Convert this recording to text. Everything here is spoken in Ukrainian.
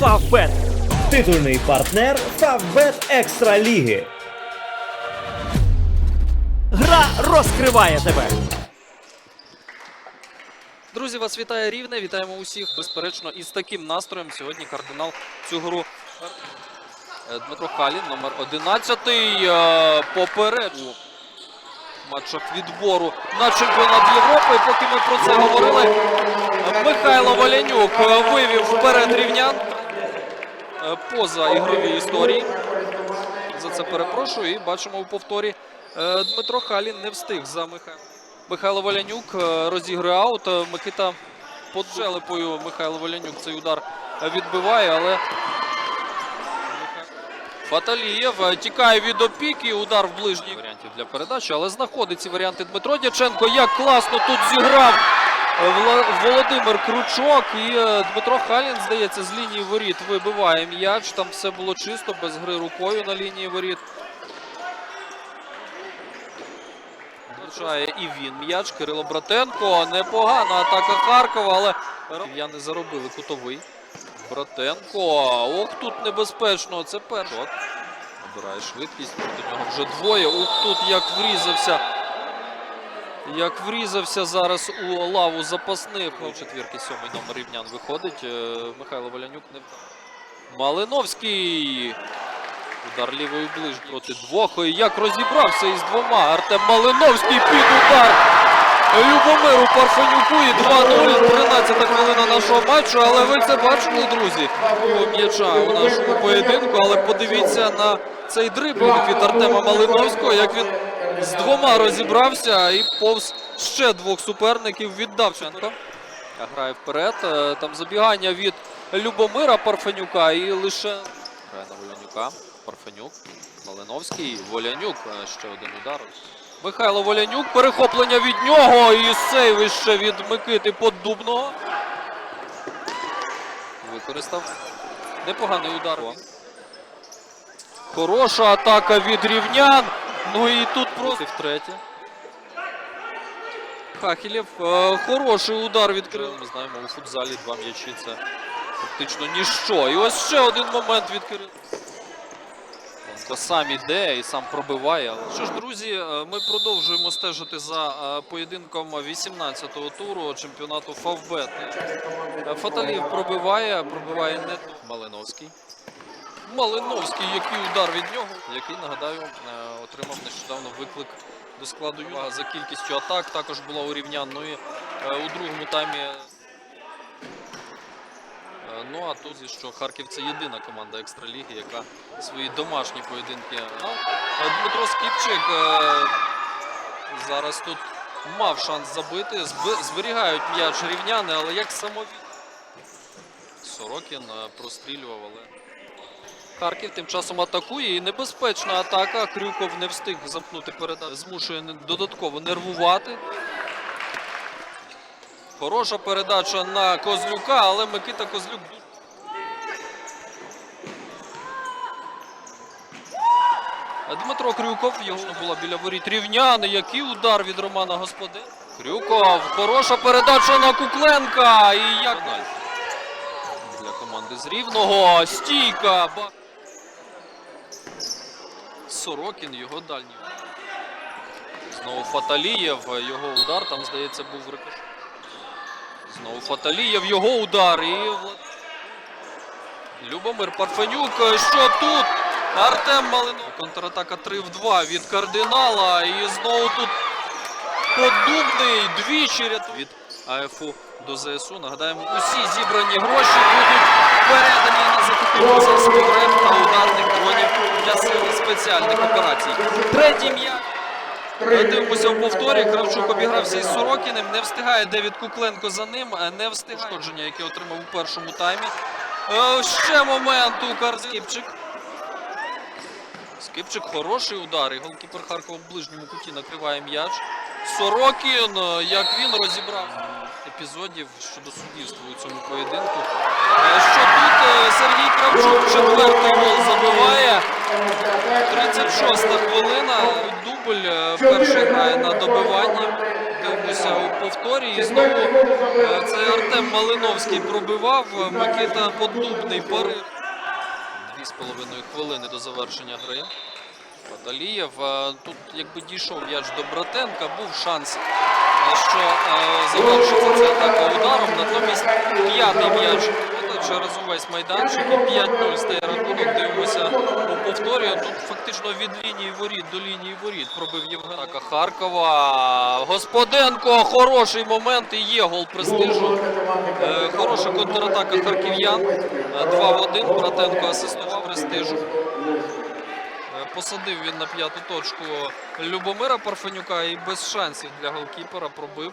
Фавбет. Титульний партнер Фавбет Екстра Ліги. Гра розкриває тебе. Друзі, вас вітає Рівне. Вітаємо усіх. Безперечно, із таким настроєм сьогодні кардинал цю гру. Е, Дмитро Халін, номер 11 е, поперед у матчах відбору на чемпіонат Європи. Поки ми про це говорили, Михайло Валянюк вивів вперед рівнян е, поза ігрові історії. За це перепрошую. І бачимо у повторі. е, Дмитро Халін не встиг за Михайлом. Михайло Валянюк е, розігрує аут. Микита под желепою Михайло Валянюк цей удар відбиває, але Фаталієв е, тікає від опіки. Удар в ближній варіантів для передачі, але знаходить ці варіанти Дмитро Дяченко. Як класно тут зіграв е, Володимир Кручок. І е, Дмитро Халін, здається, з лінії воріт вибиває м'яч. Там все було чисто, без гри рукою на лінії воріт. Влучає і він м'яч. Кирило Братенко. Непогана атака Харкова, але рів'яни заробили кутовий. Братенко. Ох, тут небезпечно. Це перший. Набирає швидкість. Проти нього вже двоє. Ух, тут як врізався. Як врізався зараз у лаву запасних. У четвірки сьомий номер рівнян виходить. Е, Михайло Валянюк не. Малиновський. Удар лівою ближ проти двох. Як розібрався із двома. Артем Малиновський під удар. Любомиру Парфенюку і 2-0. 13 хвилина нашого матчу. Але ви це бачили, друзі, у м'яча у нашому поєдинку. Але подивіться на цей дриблінг від Артема Малиновського, як він з двома розібрався і повз ще двох суперників віддав Ченко. Грає вперед. Е, Там забігання від Любомира Парфенюка і лише грає на Волянюка. Парфенюк, Малиновський, Волянюк. Е, Ще один удар. Михайло Волянюк. Перехоплення від нього і сейв ще від Микити Поддубного. Використав непоганий удар. Хороша атака від рівнян. Ну і тут просто втретє. Хахілєв. Е, хороший удар відкрив. Ми знаємо, у футзалі два м'ячі це фактично ніщо. І ось ще один момент від Кирила. Лонко сам іде і сам пробиває. Що ж, друзі, е, ми продовжуємо стежити за е, поєдинком 18-го туру чемпіонату Фавбет. Е, Фаталіїв пробиває, пробиває не Малиновський. Малиновський, який удар від нього, який, нагадаю, отримав нещодавно виклик до складу Юга за кількістю атак. Також була у рівнян. І е, у другому таймі. Ну а тут, що Харків це єдина команда екстраліги, яка свої домашні поєдинки. Ну, Дмитро Скіпчик е, зараз тут мав шанс забити. Зберігають м'яч рівняни, але як самові. Сорокін е, прострілював, але. Харків тим часом атакує і небезпечна атака. Крюков не встиг замкнути передачу. Змушує додатково нервувати. Хороша передача на Козлюка, але Микита Козлюк. Дмитро Крюков, його була біля воріт рівняни. Який удар від Романа Господи. Крюков, хороша передача на Кукленка. І як для команди з Рівного. Стійка. Сорокін, його дальній. Знову Фаталієв, його удар, там, здається, був рикош. Знову Фаталієв, його удар. І Любомир Парфенюк. Що тут? Артем Малинов. Контратака 3 в 2 від кардинала. І знову тут подубний двічі рятує від АФУ до ЗСУ. Нагадаємо, усі зібрані гроші будуть передані на закупівлю засобів РЕП та ударних дронів для сили спеціальних операцій. Третій м'яч. Дивимося в повторі. Кравчук обігрався із Сорокіним. Не встигає Девід Кукленко за ним. е, Не встигає Шкодження, яке отримав у першому таймі. Е, Ще момент у Карскіпчик. Скипчик хороший удар. І голкіпер Харкова в ближньому куті накриває м'яч. Сорокін, е, як він розібрав епізодів щодо суддівства у цьому поєдинку. Що тут Сергій Кравчук четвертий гол забиває. 36 хвилина. Дубль е, перший грає на добиванні. Дивимося у повторі. І знову е, це Артем Малиновський пробивав. Микита Поддубний парив. Дві з половиною хвилини до завершення гри. Баталієв. е, Тут якби дійшов м'яч до Братенка, був шанс, що завершиться ця атака ударом. Натомість п'ятий м'яч е, через увесь майданчик і 5-0 стає рахунок. Дивимося у повторі. Тут фактично від лінії воріт до лінії воріт пробив Євген. Атака Харкова. Господенко, хороший момент і є гол престижу. Е, Хороша контратака харків'ян. Е, 2 в 1. Братенко асистував престижу. Е, Посадив він на п'яту точку Любомира Парфенюка і без шансів для голкіпера пробив.